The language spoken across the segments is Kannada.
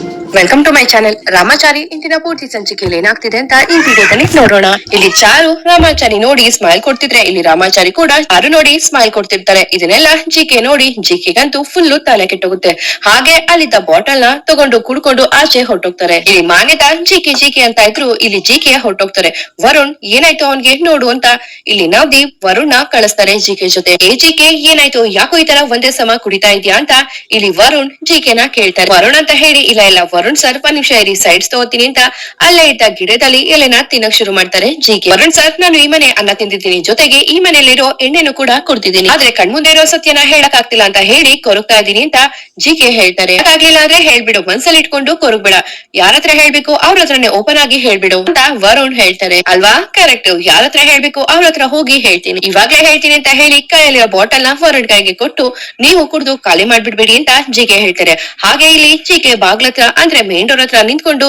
Jesus. Welcome to my channel Ramachari ಇಂದಿನ ಪೂರ್ತಿ ಸಂಚಿಕೆಯಲ್ಲಿ ಏನಾಗ್ತಿದೆ ಅಂತ ಈ ವಿಡಿಯೋದಲ್ಲಿ ನೋಡೋಣ. ಇಲ್ಲಿ ಚಾರು ರಾಮಾಚಾರಿ ನೋಡಿ ಸ್ಮೈಲ್ ಕೊಡ್ತಿದ್ರೆ, ಇಲ್ಲಿ ರಾಮಾಚಾರಿ ಕೂಡ ಚಾರು ನೋಡಿ ಸ್ಮೈಲ್ ಕೊಡ್ತಿರ್ತಾರೆ. ಇದನ್ನೆಲ್ಲ ಜಿಕೆ ನೋಡಿ ಜಿಕೆಗಂತೂ ಫುಲ್ಲು ತಲೆ ಕೆಟ್ಟೋಗುತ್ತೆ. ಹಾಗೆ ಅಲ್ಲಿದ್ದ ಬಾಟಲ್ನ ತಗೊಂಡು ಕುಡ್ಕೊಂಡು ಆಚೆ ಹೊರಟೋಗ್ತಾರೆ. ಇಲ್ಲಿ ಮಾನ್ಯತಾ ಜಿಕೆ ಜಿಕೆ ಅಂತ ಇದ್ರು ಇಲ್ಲಿ ಜಿಕೆ ಹೊರಟೋಗ್ತಾರೆ. ವರುಣ್, ಏನಾಯ್ತು ಅವನ್ಗೆ? ನೋಡು ಅಂತ. ಇಲ್ಲಿ ನವದೀಪ್ ವರುಣ್ನ ಕಳಿಸ್ತಾರೆ ಜಿಕೆ ಜೊತೆ. ಏ ಜಿಕೆ ಏನಾಯ್ತು? ಯಾಕೋ ಈ ತರ ಒಂದೇ ಸಮ ಕುಡಿತಾ ಇದೆಯಾ? ಅಂತ ಇಲ್ಲಿ ವರುಣ್ ಜಿಕೆನ ಕೇಳ್ತಾರೆ. ವರುಣ್ ಅಂತ ಹೇಳಿ, ಇಲ್ಲ ಇಲ್ಲ ವರುಣ್ ಸರ್ ನಿಮಿಷ ಇರಿ ಸೈಡ್ಸ್ ತಗೋತೀನಿ ಅಂತ. ಅಲ್ಲೇ ಇದ್ದ ಗಿಡದಲ್ಲಿ ಎಲೆನ ತಿನ್ನಕ್ ಶುರು ಮಾಡ್ತಾರೆ ಜಿಕೆ ವರುಣ್ ಸರ್, ನಾನು ಈ ಮನೆ ಅನ್ನ ತಿಂದಿದ್ದೀನಿ. ಜೊತೆಗೆ ಈ ಮನೆಯಲ್ಲಿರೋ ಎಣ್ಣೆನು ಕೂಡ ಕುಡ್ತಿದ್ದೀನಿ ಆದ್ರೆ ಕಣ್ಮುಂದೆ ಇರೋ ಸತ್ಯನ ಹೇಳಕ್ ಆಗ್ತಿಲ್ಲ ಅಂತ ಹೇಳಿ ಕೊರಗ್ತಾ ಇದೀನಿ ಅಂತ ಜಿ ಕೆ ಹೇಳ್ತಾರೆ. ಆಗ್ಲಿಲ್ಲ ಅಂದ್ರೆ ಹೇಳ್ಬಿಡು, ಮನ್ಸಲ್ಲಿ ಇಟ್ಕೊಂಡು ಕೊರಗ್ಬೇಡ. ಯಾರ ಹತ್ರ ಹೇಳ್ಬೇಕು, ಅವ್ರ ಹತ್ರನೇ ಓಪನ್ ಆಗಿ ಹೇಳ್ಬಿಡು ಅಂತ ವರುಣ್ ಹೇಳ್ತಾರೆ. ಅಲ್ವಾ? ಕರೆಕ್ಟ್ ಯಾರ ಹತ್ರ ಹೇಳ್ಬೇಕು, ಅವ್ರ ಹತ್ರ ಹೋಗಿ ಹೇಳ್ತೀನಿ. ಇವಾಗ್ಲೇ ಹೇಳ್ತೀನಿ ಅಂತ ಹೇಳಿ ಕೈಯಲ್ಲಿರೋ ಬಾಟಲ್ನ ವರುಣ್ ಕೈಗೆ ಕೊಟ್ಟು ನೀವು ಕುಡಿದು ಖಾಲಿ ಮಾಡ್ಬಿಡ್ಬೇಡಿ ಅಂತ ಜಿಕೆ ಹೇಳ್ತಾರೆ. ಹಾಗೆ ಇಲ್ಲಿ ಜಿಕೆ ಬಾಗ್ಲತ್ರ ಅಂದ್ರೆ ಮೇನ್ ಡೋರ್ ಹತ್ರ ನಿಂತ್ಕೊಂಡು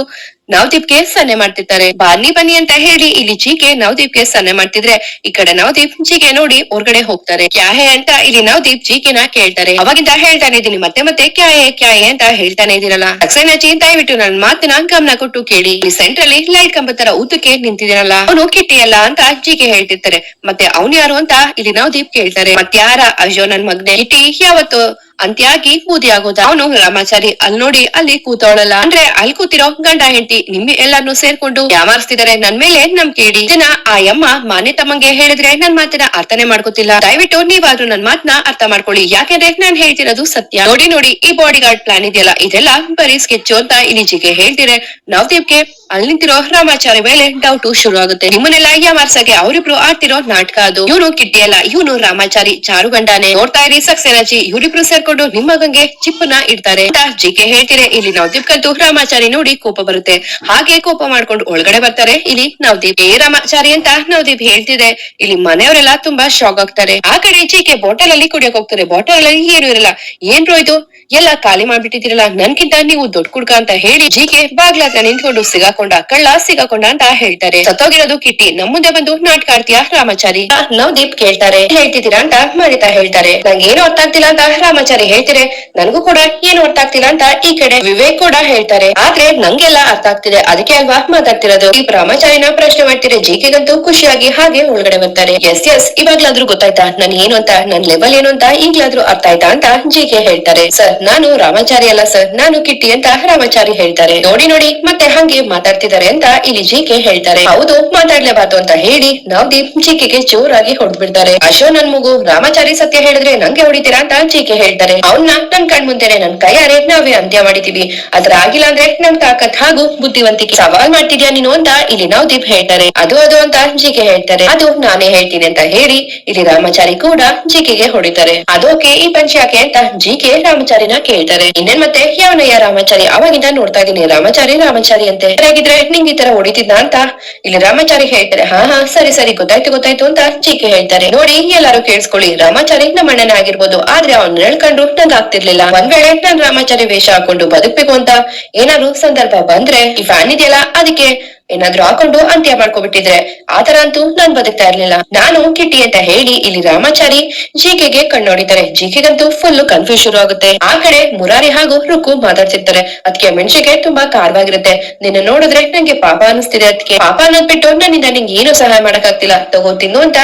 ನವದೀಪ್ಗೆ ಸನ್ನೆ ಮಾಡ್ತಿರ್ತಾರೆ. ಬನ್ನಿ ಬನ್ನಿ ಅಂತ ಹೇಳಿ ಇಲ್ಲಿ ಜಿಕೆ ನವದೀಪ್ಗೆ ಸನ್ನೆ ಮಾಡ್ತಿದ್ರೆ ಈ ಕಡೆ ನವದೀಪ್ ಜಿಗೆ ನೋಡಿ ಹೊರ್ಗಡೆ ಹೋಗ್ತಾರೆ. ಕ್ಯಾಹೆ ಅಂತ ಇಲ್ಲಿ ನವದೀಪ್ ಜಿಕೆನ ಕೇಳ್ತಾರೆ. ಅವಾಗಿಂದ ಹೇಳ್ತಾನೆ ಇದೀನಿ, ಮತ್ತೆ ಮತ್ತೆ ಕ್ಯಾಹೆ ಕ್ಯಾಹೆ ಅಂತ ಹೇಳ್ತಾನೆ ಇದೀರಲ್ಲ. ಸಕ್ಸೇನಾಚಿ ದಯವಿಟ್ಟು ನನ್ನ ಮಾತಿನ ಗಮನ ಕೊಟ್ಟು ಕೇಳಿ. ಈ ಸೆಂಟ್ರಲ್ಲಿ ಲೈಟ್ ಕಂಬ ತರ ಉದ್ದಕ್ಕೆ ನಿಂತಿದ್ದೀರಲ್ಲ ಅವನು ಕಿಟ್ಟಿಯಲ್ಲ ಅಂತ ಜಿಕೆ ಹೇಳ್ತಿರ್ತಾರೆ. ಮತ್ತೆ ಅವ್ನ ಯಾರು ಅಂತ ಇಲ್ಲಿ ನವದೀಪ್ ಕೇಳ್ತಾರೆ. ಮತ್ಯಾರ ಅಯ್ಯೋ ನನ್ ಮಗ್ನೆ. ಕಿಟ್ಟಿ, ಯಾವತ್ತು ಅಂತ್ಯಾಗಿ ಮೂದಿ ಆಗೋದ ಅವನು ರಾಮಾಚಾರಿ, ಅಲ್ಲಿ ನೋಡಿ, ಅಲ್ಲಿ ಕೂತವಳಲ್ಲ. ಅಂದ್ರೆ, ಅಲ್ಲಿ ಕೂತಿರೋ ಗಂಡ ಹೆಂಡತಿ, ನಿಮ್ಮಿ ಎಲ್ಲಾರ್ನು ಸೇರ್ಕೊಂಡು ಯಾಮಾರಿಸ್ತಿದಾರೆ. ನನ್ ಮೇಲೆ ನಂಬಿಕೆ ಇಡಿ. ಇದನ್ನ ಆ ಅಮ್ಮ ಮಾನೆ ತಮ್ಮಂಗೆ ಹೇಳಿದ್ರೆ ನನ್ ಮಾತಿನ ಅರ್ಥನೇ ಮಾಡ್ಕೊತಿಲ್ಲ. ದಯವಿಟ್ಟು ನೀವಾದ್ರೂ ನನ್ ಮಾತನ್ನ ಅರ್ಥ ಮಾಡ್ಕೊಳ್ಳಿ. ಯಾಕೆಂದ್ರೆ ನಾನ್ ಹೇಳ್ತಿರೋದು ಸತ್ಯ. ನೋಡಿ ನೋಡಿ, ಈ ಬಾಡಿ ಗಾರ್ಡ್ ಪ್ಲಾನ್ ಇದೆಯಲ್ಲ? ಇದೆಲ್ಲ ಬರೀ ಸ್ಕೆಚ್ ಅಂತ ಇಲಿಜಿಗೆ ಹೇಳ್ತಿರೆ ನವದೀಪ್ಗೆ ಅಲ್ಲಿ ನಿಂತಿರೋ ರಾಮಾಚಾರಿ ಮೇಲೆ ಡೌಟ್ ಶುರು ಆಗುತ್ತೆ ನಿಮ್ಮನ್ನೆಲ್ಲ ಯಾಮಾರ್ಸಕ್ಕೆ ಅವರಿಬ್ರು ಆಡ್ತಿರೋ ನಾಟಕ ಅದು. ಇವನು ಕಿಟ್ಟಿಯಲ್ಲ, ಇವನು ರಾಮಾಚಾರಿ ಚಾರು ಗಂಡಾನೆ ನೋಡ್ತಾ ಇರಿ ಸಕ್ಸೇನಾಚಿ ಇವರಿಬ್ರು ಸೇರ್ಕೊಂಡು ನಿಮ್ಮ ಗಂಗೆ ಚಿಪ್ಪನ ಇಡ್ತಾರೆ. ಜಿಕೆ ಹೇಳ್ತೀರಿ ಇಲ್ಲಿ ನವದೀಪ್ ಕದ್ದು ರಾಮಾಚಾರಿ ನೋಡಿ ಕೋಪ ಬರುತ್ತೆ. ಹಾಗೆ ಕೋಪ ಮಾಡ್ಕೊಂಡು ಒಳಗಡೆ ಬರ್ತಾರೆ. ಇಲ್ಲಿ ನವದೀಪ್. ಏ ರಾಮಾಚಾರಿ ಅಂತ ನವದೀಪ್ ಹೇಳ್ತಿದೆ. ಇಲ್ಲಿ ಮನೆಯವರೆಲ್ಲ ತುಂಬಾ ಶಾಕ್ ಆಗ್ತಾರೆ. ಆ ಕಡೆ ಜಿಕೆ ಬಾಟಲ್ ಅಲ್ಲಿ ಕುಡಿಯಕ್ ಹೋಗ್ತಾರೆ. ಬಾಟಲ್ ಅಲ್ಲಿ ಏನು ಇರಲ್ಲ. ಏನ್ರೋ ಇದು. ಎಲ್ಲ ಖಾಲಿ ಮಾಡ್ಬಿಟ್ಟಿದ್ದೀರಲ್ಲ. ನನ್ಕಿಂತ ನೀವು ದೊಡ್ಡ ಕುಡ್ಕ ಅಂತ ಹೇಳಿ ಜಿಕೆ ಬಾಗ್ಲಾತ ನಿಂತ್ಕೊಂಡು ನಿಂತ್ಕೊಂಡು ಸಿಗಾಕೊಂಡ ಕಳ್ಳ ಸಿಗಾಕೊಂಡ ಅಂತ ಹೇಳ್ತಾರೆ. ಸತ್ತೋಗಿರೋದು ಕಿಟ್ಟಿ, ನಮ್ ಮುಂದೆ ಬಂದು ನಾಟಕ ಆಡ್ತೀಯ ರಾಮಾಚಾರಿ ನವದೀಪ್ ಕೇಳ್ತಾರೆ. ಹೇಳ್ತಿದ್ದೀರಾ ಅಂತ ಮರಿತಾ ಹೇಳ್ತಾರೆ. ನಂಗೆ ಏನು ಅರ್ಥ ಆಗ್ತಿಲ್ಲ ಅಂತ ರಾಮಾಚಾರಿ ಹೇಳ್ತಿರೆ ನನ್ಗೂ ಕೂಡ ಏನು ಅರ್ಥ ಆಗ್ತಿಲ್ಲ ಅಂತ ಈ ಕಡೆ ವಿವೇಕ್ ಕೂಡ ಹೇಳ್ತಾರೆ. ಆದ್ರೆ ನಂಗೆಲ್ಲ ಅರ್ಥ ಆಗ್ತಿದೆ. ಅದಕ್ಕೆ ಅಲ್ವಾ ಮಾತಾಡ್ತಿರೋದು? ಈ ರಾಮಾಚಾರಿನ ಪ್ರಶ್ನೆ ಮಾಡ್ತಿರೆ ಜಿಕೆಗಂತೂ ಖುಷಿಯಾಗಿ ಹಾಗೆ ಒಳಗಡೆ ಬರ್ತಾರೆ. ಎಸ್ ಎಸ್ ಇವಾಗ್ಲಾದ್ರೂ ಗೊತ್ತಾಯ್ತಾ? ನನ್ ಏನು ಅಂತ, ನನ್ ಲೆವೆಲ್ ಏನು ಅಂತ ಈಗ್ಲಾದ್ರೂ ಅರ್ಥ ಆಯ್ತಾ ಅಂತ ಜಿಕೆ ಹೇಳ್ತಾರೆ. ಸರ್, ನಾನು ರಾಮಾಚಾರಿ ಅಲ್ಲ ಸರ್. ನಾನು ಕಿಟ್ಟಿ ಅಂತ ರಾಮಾಚಾರಿ ಹೇಳ್ತಾರೆ. ನೋಡಿ ನೋಡಿ, ಮತ್ತೆ ಹಂಗೆ ಮಾತಾಡ್ತಿದ್ದಾರೆ ಅಂತ ಇಲ್ಲಿ ಜಿಕೆ ಹೇಳ್ತಾರೆ. ಹೌದು ಮಾತಾಡ್ಲೇಬಾರ್ದು ಅಂತ ಹೇಳಿ ನವದೀಪ್ ಜಿಕೆಗೆ ಜೋರಾಗಿ ಹೊಡೆದ್ಬಿಡ್ತಾರೆ ಅಶೋ ನನ್ ಮಗು, ರಾಮಾಚಾರಿ ಸತ್ಯ ಹೇಳಿದ್ರೆ ನಂಗೆ ಹೊಡಿತೀರಾ ಅಂತ ಜಿಕೆ ಹೇಳ್ತಾರೆ. ಅವನ್ನ ನನ್ ಕಣ್ ಮುಂದೆನೆ ನನ್ ಕೈಯಾರೆ ನಾವೇ ಅಂತ್ಯ ಮಾಡಿದೀವಿ. ಅದ್ರ ಆಗಿಲ್ಲ ಅಂದ್ರೆ ನಮ್ ತಾಕತ್ ಹಾಗೂ ಬುದ್ಧಿವಂತಿಕೆ. ಸವಾಲ್ ಮಾಡ್ತಿದ್ಯಾ ನೀನು ಅಂತ ಇಲ್ಲಿ ನವದೀಪ್ ಹೇಳ್ತಾರೆ. ಅದು ಅದು ಅಂತ ಜಿಕೆ ಹೇಳ್ತಾರೆ. ಅದು ನಾನೇ ಹೇಳ್ತೀನಿ ಅಂತ ಹೇಳಿ ಇಲ್ಲಿ ರಾಮಾಚಾರಿ ಕೂಡ ಜಿಕೆಗೆ ಹೊಡಿತಾರೆ. ಅದೋಕೆ ಈ ಪಂಚ ಯಾಕೆ ಅಂತ ಜಿಕೆ ರಾಮಾಚಾರಿನ ಕೇಳ್ತಾರೆ. ಇನ್ನೇನ್ ಮತ್ತೆ, ಯಾವನಯ್ಯ ರಾಮಾಚಾರಿ? ಅವಾಗಿಂದ ನೋಡ್ತಾ ಇದೀನಿ ರಾಮಾಚಾರಿ ರಾಮಾಚಾರಿ ಅಂತೆ. ಹಾಗಿದ್ರೆ ನಿಂಗ್ ಈ ತರ ಹೊಡಿತಿದ್ನ ಅಂತ? ಇಲ್ಲಿ ರಾಮಾಚಾರಿ ಹೇಳ್ತಾರೆ, ಹಾ ಹಾ, ಸರಿ ಸರಿ, ಗೊತ್ತಾಯ್ತು ಗೊತ್ತಾಯ್ತು ಅಂತ ಚೀಕೆ ಹೇಳ್ತಾರೆ. ನೋಡಿ, ಎಲ್ಲಾರು ಕೇಳಿಸ್ಕೊಳ್ಳಿ, ರಾಮಾಚಾರಿ ನಮ್ಮ ಅಣ್ಣನ ಆಗಿರ್ಬೋದು, ಆದ್ರೆ ಅವ್ನ ಹೇಳ್ಕೊಂಡು ನಂಗೆ ಆಗ್ತಿರ್ಲಿಲ್ಲ ಒಂದ್ ವೇಳೆ ನಾನ್ ರಾಮಾಚಾರಿ ವೇಷ ಹಾಕೊಂಡು ಬದುಕ್ಬೇಕು ಅಂತ ಏನಾದ್ರು ಸಂದರ್ಭ ಬಂದ್ರೆ, ಈ ಫ್ಯಾನ್ ಇದೆಯಲ್ಲ, ಅದಕ್ಕೆ ಏನಾದ್ರೂ ಹಾಕೊಂಡು ಅಂತ್ಯ ಮಾಡ್ಕೊಬಿಟ್ಟಿದ್ರೆ ಆತರ ಅಂತೂ ನಾನ್ ಬದುಕ್ತಾ ಇರ್ಲಿಲ್ಲ. ನಾನು ಕಿಟ್ಟಿ ಅಂತ ಹೇಳಿ ಇಲ್ಲಿ ರಾಮಾಚಾರಿ ಜಿಕೆಗೆ ಕಣ್ಣೋಡಿತಾರೆ ಜಿಕೆಗಂತೂ ಫುಲ್ ಕನ್ಫ್ಯೂಸ್ ಶುರು ಆಗುತ್ತೆ. ಆ ಕಡೆ ಮುರಾರಿ ಹಾಗೂ ರುಕು ಮಾತಾಡ್ತಿರ್ತಾರೆ. ಅದಕ್ಕೆ ಮೆಣಸಿಗೆ ತುಂಬಾ ಕಾರ್ವಾಗಿರುತ್ತೆ ನಿನ್ನ ನೋಡಿದ್ರೆ ನಂಗೆ ಪಾಪ ಅನಿಸ್ತಿದೆ ಅದಕ್ಕೆ ಪಾಪ ಅನ್ನೋದ್ ಬಿಟ್ಟು ನನ್ನಿಂದ ನಿಂಗೆ ಏನು ಸಹಾಯ ಮಾಡಕ್ ಆಗ್ತಿಲ್ಲ ತಗೋ ತಿನ್ನು ಅಂತ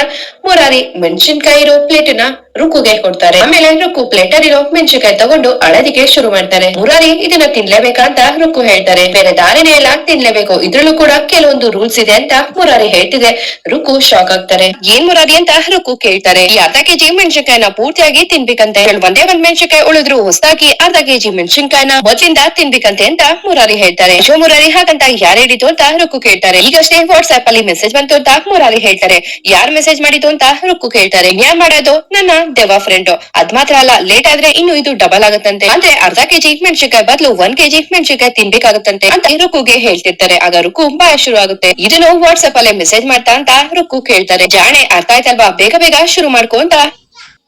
ಮುರಾರಿ ಮೆಣಸಿನ್ಕಾಯಿ ಇರೋ ಪ್ಲೇಟ್ನ ರುಕುಗೆ ಕೊಡ್ತಾರೆ. ಆಮೇಲೆ ರುಕು ಪ್ಲೇಟರ್ ಇರೋ ಮೆಣಸಿನ್ಕಾಯಿ ತಗೊಂಡು ಅಳದಿಗೆ ಶುರು ಮಾಡ್ತಾರೆ. ಮುರಾರಿ ಇದನ್ನ ತಿನ್ಲೇಬೇಕಂತ ಅಂತ ರುಕು ಹೇಳ್ತಾರೆ. ಬೇರೆ ದಾರಿನೇ ಇಲ್ಲ, ತಿನ್ಲೇಬೇಕು. ಇದ್ರಲ್ಲೂ ಕೂಡ ಕೆಲವೊಂದು ರೂಲ್ಸ್ ಇದೆ ಅಂತ ಮುರಾರಿ ಹೇಳ್ತಿದೆ. ರುಕು ಶಾಕ್ ಆಗ್ತಾರೆ. ಏನ್ ಮುರಾರಿ ಅಂತ ರುಕು ಕೇಳ್ತಾರೆ. ಈ ಅರ್ಧ ಕೆಜಿ ಮೆಣಸಿನ್ಕಾಯಿನ ಪೂರ್ತಿಯಾಗಿ ತಿನ್ಬೇಕಂತ. ಹೇಳಿ ಒಂದೇ ಒಂದ್ ಮೆಣಸಿನ್ಕಾಯಿ ಉಳಿದ್ರು ಹೊಸದಾಗಿ ಅರ್ಧ ಕೆಜಿ ಮೆಣಸಿನ್ಕಾಯಿನ ಮೊದಲಿಂದ ತಿನ್ಬೇಕಂತೆ ಅಂತ ಮುರಾರಿ ಹೇಳ್ತಾರೆ. ಶೋ ಮುರಾರಿ ಹಾಗಂತ ಯಾರು ಹೇಳಿದ್ದು ಅಂತ ರುಕು ಕೇಳ್ತಾರೆ. ಈಗಷ್ಟೇ ವಾಟ್ಸ್ಆಪ್ ಅಲ್ಲಿ ಮೆಸೇಜ್ ಬಂತು ಅಂತ ಮುರಾರಿ ಹೇಳ್ತಾರೆ. ಯಾರು ಮೆಸೇಜ್ ಮಾಡಿದ್ದು ಅಂತ ರುಕ್ಕು ಕೇಳ್ತಾರೆ. ನ್ಯಾಯ ಮಾಡೋದು? ನನ್ನ ದೆವ ಫ್ರೆಂಡ್ ಅದ್ ಮಾತ್ರ ಅಲ್ಲ ಲೇಟ್ ಆದ್ರೆ ಇನ್ನು ಇದು ಡಬಲ್ ಆಗುತ್ತಂತೆ. ಅಂದ್ರೆ ಅರ್ಧ ಕೆಜಿ ಮೆಣಸಿನ್ಕಾಯಿ ಬದಲು ಒಂದ್ ಕೆಜಿ ಮೆಣಸಿನ್ಕಾಯಿ ತಿನ್ಬೇಕಾಗತ್ತಂತೆ ಅಂತ ರುಕ್ಕುಗೆ ಹೇಳ್ತಿರ್ತಾರೆ. ಆಗ ರುಕ್ಕು ಭಯ ಶುರು ಆಗುತ್ತೆ ಇದನ್ನು ವಾಟ್ಸ್ಆಪ್ ಅಲ್ಲಿ ಮೆಸೇಜ್ ಮಾಡ್ತಾ ಅಂತ ರುಕ್ಕು ಕೇಳ್ತಾರೆ. ಜಾಣೆ ಅರ್ಥ ಆಯ್ತಲ್ವಾ? ಬೇಗ ಬೇಗ ಶುರು ಮಾಡ್ಕೊ ಅಂತ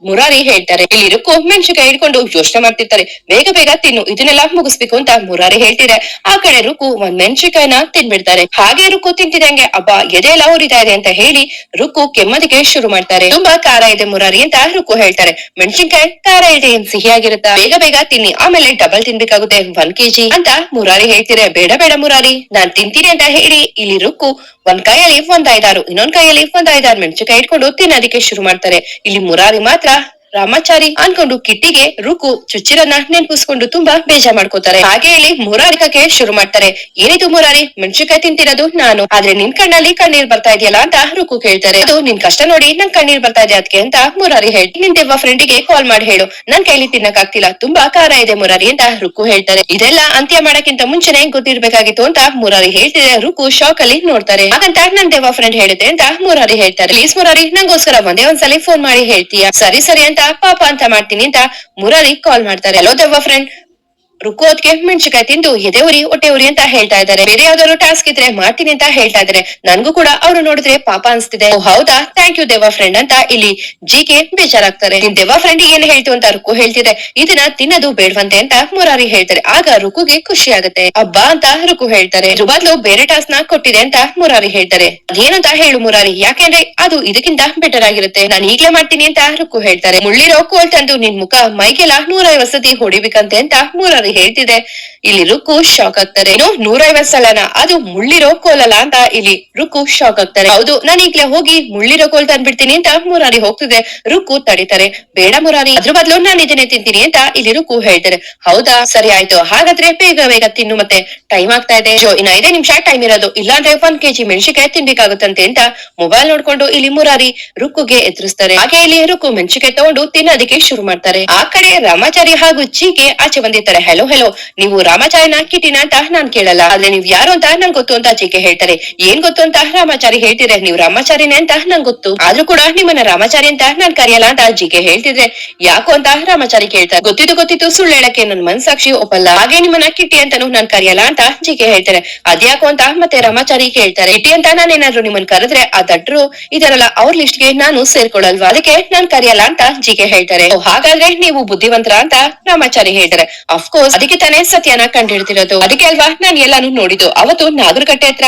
ಮುರಾರಿ ಹೇಳ್ತಾರೆ, ಇಲ್ಲಿ ರುಕ್ಕು ಮೆಣಸಿನಕಾಯಿ ಹಿಡ್ಕೊಂಡು ಯೋಚನೆ ಮಾಡ್ತಿರ್ತಾರೆ. ಬೇಗ ಬೇಗ ತಿನ್ನು, ಇದನ್ನೆಲ್ಲ ಮುಗಿಸ್ಬೇಕು ಅಂತ ಮುರಾರಿ ಹೇಳ್ತಿದೆ. ಆ ಕಡೆ ರುಕು ಒಂದ್ ಮೆಣಸಿನಕಾಯಿನ ತಿನ್ಬಿಡ್ತಾರೆ. ಹಾಗೆ ರುಕ್ಕು ತಿಂತಿದಂಗೆ ಅಬ್ಬಾ, ಎದೆ ಎಲ್ಲ ಉರಿತಾ ಇದೆ ಅಂತ ಹೇಳಿ ರುಕು ಕೆಮ್ಮದಿಗೆ ಶುರು ಮಾಡ್ತಾರೆ. ತುಂಬಾ ಖಾರ ಇದೆ ಮುರಾರಿ ಅಂತ ರುಕು ಹೇಳ್ತಾರೆ. ಮೆಣಸಿನಕಾಯಿ ಖಾರ ಇದೆ, ಏನ್ ಸಿಹಿಯಾಗಿರುತ್ತಾ? ಬೇಗ ಬೇಗ ತಿನ್ನಿ, ಆಮೇಲೆ ಡಬಲ್ ತಿನ್ಬೇಕಾಗುತ್ತೆ, ಒಂದ್ ಕೆಜಿ ಅಂತ ಮುರಾರಿ ಹೇಳ್ತಿರೆ ಬೇಡ ಬೇಡ ಮುರಾರಿ, ನಾನ್ ತಿಂತೀನಿ ಅಂತ ಹೇಳಿ ಇಲ್ಲಿ ರುಕು ಒಂದ್ ಕೈಯಲ್ಲಿ ಒಂದ್ ಐದಾರು, ಇನ್ನೊಂದ್ ಕೈಯಲ್ಲಿ ಒಂದ್ ಐದಾರು ಮೆಣಸಿನಕಾಯಿ ಇಟ್ಕೊಂಡು ತಿನ್ನೋದಕ್ಕೆ ಶುರು ಮಾಡ್ತಾರೆ. ಇಲ್ಲಿ ಮುರಾರಿ ಮಾತ್ರ ರಾಮಾಚಾರಿ ಅನ್ಕೊಂಡು ಕಿಟ್ಟಿಗೆ, ರುಕು, ಚುಚ್ಚಿರನ್ನ ನೆನ್ಪಿಸ್ಕೊಂಡು ತುಂಬಾ ಬೇಜಾರ್ ಮಾಡ್ಕೋತಾರೆ. ಹಾಗೆ ಇಲ್ಲಿ ಮುರಾರಿಕಕ್ಕೆ ಶುರು ಮಾಡ್ತಾರೆ. ಏನಿದು ಮುರಾರಿ? ಮೆಣಸಿನಕಾಯಿ ತಿಂತಿರೋದು ನಾನು. ಆದ್ರೆ ನಿನ್ ಕಣ್ಣಲ್ಲಿ ಕಣ್ಣೀರ್ ಬರ್ತಾ ಇದೆಯಲ್ಲ ಅಂತ ರುಕು ಕೇಳ್ತಾರೆ. ಅದು ನಿನ್ ಕಷ್ಟ ನೋಡಿ ನನ್ ಕಣ್ಣೀರ್ ಬರ್ತಾ ಇದೆ ಅದಕ್ಕೆ ಅಂತ ಮುರಾರಿ ಹೇಳಿ ನಿನ್ ದೆವ್ವ ಫ್ರೆಂಡಿಗೆ ಕಾಲ್ ಮಾಡಿ ಹೇಳು. ನನ್ ಕೈಲಿ ತಿನ್ನಕ್ ಆಗ್ತಿಲ್ಲ. ತುಂಬಾ ಖಾರ ಇದೆ ಮುರಾರಿ ಅಂತ ರುಕು ಹೇಳ್ತಾರೆ. ಇದೆಲ್ಲ ಅಂತ್ಯ ಮಾಡಕ್ಕಿಂತ ಮುಂಚೆನೆ ಗೊತ್ತಿರ್ಬೇಕಾಗಿತ್ತು ಅಂತ ಮುರಾರಿ ಹೇಳ್ತಿದೆ. ರುಕು ಶಾಕ್ ಅಲ್ಲಿ ನೋಡ್ತಾರೆ. ಹಾಗಂತ ನನ್ ದೇವ ಫ್ರೆಂಡ್ ಹೇಳಿದೆ ಅಂತ ಮುರಾರಿ ಹೇಳ್ತಾರೆ. ಪ್ಲೀಸ್ ಮುರಾರಿ, ನಂಗೋಸ್ಕರ ಒಂದೇ ಒಂದ್ಸಲಿ ಫೋನ್ ಮಾಡಿ ಹೇಳ್ತೀಯಾ? ಸರಿ ಸರಿ ಅಂತ ಪಾಪ ಅಂತ ಮಾಡ್ತೀನಿ ಅಂತ ಮುರಾರಿ ಕಾಲ್ ಮಾಡ್ತಾರೆ. ಹಲೋ ದೆವ್ವ ಫ್ರೆಂಡ್ ರುಕು ಅದಕ್ಕೆ ಮೆಣಸಿನಕಾಯಿ ತಿಂದು ಎದೆ ಉರಿ, ಹೊಟ್ಟೆ ಉರಿ ಅಂತ ಹೇಳ್ತಾ ಇದ್ದಾರೆ. ಬೇರೆ ಯಾವ್ದಾದ್ರು ಟಾಸ್ಕ್ ಇದ್ರೆ ಮಾಡ್ತೀನಿ ಅಂತ ಹೇಳ್ತಾ ಇದ್ದಾರೆ. ನನ್ಗೂ ಕೂಡ ಅವ್ರು ನೋಡಿದ್ರೆ ಪಾಪ ಅನ್ಸ್ತಿದೆ. ಹೌದಾ? ಥ್ಯಾಂಕ್ ಯು ದೇವ ಫ್ರೆಂಡ್ ಅಂತ ಇಲ್ಲಿ ಜಿಗೆ ಬೇಜಾರಾಗ್ತಾರೆ. ನಿನ್ ದೇವ ಫ್ರೆಂಡ್ ಏನ್ ಹೇಳ್ತು ಅಂತ ರುಕು ಹೇಳ್ತಿದೆ. ಇದನ್ನ ತಿನ್ನೋದು ಬೇಡವಂತೆ ಅಂತ ಮುರಾರಿ ಹೇಳ್ತಾರೆ. ಆಗ ರುಕುಗೆ ಖುಷಿ ಆಗುತ್ತೆ. ಅಬ್ಬಾ ಅಂತ ರುಕು ಹೇಳ್ತಾರೆ. ಬದಲು ಬೇರೆ ಟಾಸ್ಕ್ನ ಕೊಟ್ಟಿದೆ ಅಂತ ಮುರಾರಿ ಹೇಳ್ತಾರೆ. ಅದೇನಂತ ಹೇಳು ಮುರಾರಿ. ಯಾಕೆಂದ್ರೆ ಅದು ಇದಕ್ಕಿಂತ ಬೆಟರ್ ಆಗಿರುತ್ತೆ. ನಾನು ಈಗ್ಲೇ ಮಾಡ್ತೀನಿ ಅಂತ ರುಕು ಹೇಳ್ತಾರೆ. ಮುಳ್ಳಿರೋ ಕೋಲ್ ತಂದು ನಿನ್ ಮುಖ ಮೈಗೆಲ್ಲ ನೂರೈವತ್ ಸತಿ ಹೊಡಿಬೇಕಂತೆ ಅಂತ ಮುರಾರಿ ಹೇಳ್ತಿದೆ. ಇಲ್ಲಿ ರುಕು ಶಾಕ್ ಆಗ್ತಾರೆ. ಏನು ನೂರೈವತ್ ಸಲನ. ಅದು ಮುಳ್ಳಿರೋ ಕೋಲಲ್ಲ ಅಂತ ಇಲ್ಲಿ ರುಕು ಶಾಕ್ ಆಗ್ತಾರೆ. ಹೌದು, ನಾನು ಈಗ್ಲೇ ಹೋಗಿ ಮುಳ್ಳಿರೋ ಕೋಲ್ ತಂದ್ಬಿಡ್ತೀನಿ ಅಂತ ಮುರಾರಿ ಹೋಗ್ತಿದೆ. ರುಕು ತಡಿತಾರೆ. ಬೇಡ ಮುರಾರಿ. ಅದ್ರ ಬದಲು ನಾನು ಇದನ್ನೇ ತಿಂತೀನಿ ಅಂತ ಇಲ್ಲಿ ರುಕು ಹೇಳ್ತಾರೆ. ಹೌದಾ? ಸರಿ ಆಯ್ತು. ಹಾಗಾದ್ರೆ ಬೇಗ ಬೇಗ ತಿನ್ನು ಮತ್ತೆ. ಟೈಮ್ ಆಗ್ತಾ ಇದೆ. ಜೋ, ಇನ್ನ ಐದೇ ನಿಮಿಷ ಟೈಮ್ ಇರೋದು. ಇಲ್ಲಾಂದ್ರೆ ಒಂದ್ ಕೆಜಿ ಮೆಣಸಿಕಾಯಿ ತಿನ್ಬೇಕಾಗುತ್ತಂತೆ ಅಂತ ಮೊಬೈಲ್ ನೋಡ್ಕೊಂಡು ಇಲ್ಲಿ ಮುರಾರಿ ರುಕ್ಕುಗೆ ಎದುರಿಸ್ತಾರೆ. ಹಾಗೆ ಇಲ್ಲಿ ರುಕ್ಕು ಮೆಣಸಿಕಾಯಿ ತಗೊಂಡು ತಿನ್ನೋದಕ್ಕೆ ಶುರು ಮಾಡ್ತಾರೆ. ಆ ಕಡೆ ರಾಮಾಚಾರಿ ಹಾಗೂ ಚೀಕೆ ಆಚೆ ಬಂದಿರ್ತಾರೆ. Hello hello. ನೀವು ರಾಮಾಚಾರಿ ಕಿಟಿನ ಅಂತ ನಾನ್ ಕೇಳಲ್ಲ. ಆದ್ರೆ ನೀವ್ ಯಾರು ಅಂತ ನಂಗೆ ಗೊತ್ತು ಅಂತ ಚಿಕೆ ಹೇಳ್ತಾರೆ. ಏನ್ ಗೊತ್ತು ಅಂತ ರಾಮಾಚಾರಿ ಹೇಳ್ತಿದ್ರೆ ನೀವು ರಾಮಾಚಾರಿನೇ ಅಂತ ನಂಗೆ ಗೊತ್ತು. ಆದ್ರೂ ಕೂಡ ನಿಮ್ಮನ್ನ ರಾಮಾಚಾರಿ ಅಂತ ನಾನ್ ಕರೆಯಲ್ಲ ಅಂತ ಜಿಕೆ ಹೇಳ್ತಿದ್ರೆ ಯಾಕೋ ಅಂತ ರಾಮಾಚಾರಿ ಕೇಳ್ತಾರೆ. ಗೊತ್ತಿದ್ದು ಗೊತ್ತಿತ್ತು ಸುಳ್ಳು ಹೇಳಕ್ಕೆ ನನ್ ಮನ್ಸಾಕ್ಷಿ ಒಪ್ಪಲ್ಲ. ಹಾಗೆ ನಿಮ್ಮನ್ನ ಕಿಟ್ಟಿ ಅಂತಾನು ನಾನ್ ಕರೆಯಲ್ಲ ಅಂತ ಜಿಕೆ ಹೇಳ್ತಾರೆ. ಅದ್ಯಾಕೋ ಅಂತ ಮತ್ತೆ ರಾಮಾಚಾರಿ ಕೇಳ್ತಾರೆ. ಕಿಟ್ಟಿ ಅಂತ ನಾನೇನಾದ್ರು ನಿಮ್ಮನ್ನ ಕರೆದ್ರೆ ಆ ದಟ್ರು ಇದರಲ್ಲ ಅವ್ರ ಲಿಸ್ಟ್ಗೆ ನಾನು ಸೇರ್ಕೊಳಲ್ವಾ ಅದಕ್ಕೆ ನಾನ್ ಕರೆಯಲ್ಲ ಅಂತ ಜಿಕೆ ಹೇಳ್ತಾರೆ. ಹಾಗಾದ್ರೆ ನೀವು ಬುದ್ಧಿವಂತರ ಅಂತ ರಾಮಾಚಾರಿ ಹೇಳ್ತಾರೆ. ಅಫ್ಕೋರ್ಸ್ ಅದಕ್ಕೆ ತಾನೇ ಸತ್ಯನ ಕಂಡಿಡ್ತಿರೋದು ಅದಕ್ಕೆ ಅಲ್ವಾ ನಾನ್ ಎಲ್ಲಾನು ನೋಡಿದ್ದು. ಅವತ್ತು ನಾಗರಕಟ್ಟೆ ಹತ್ರ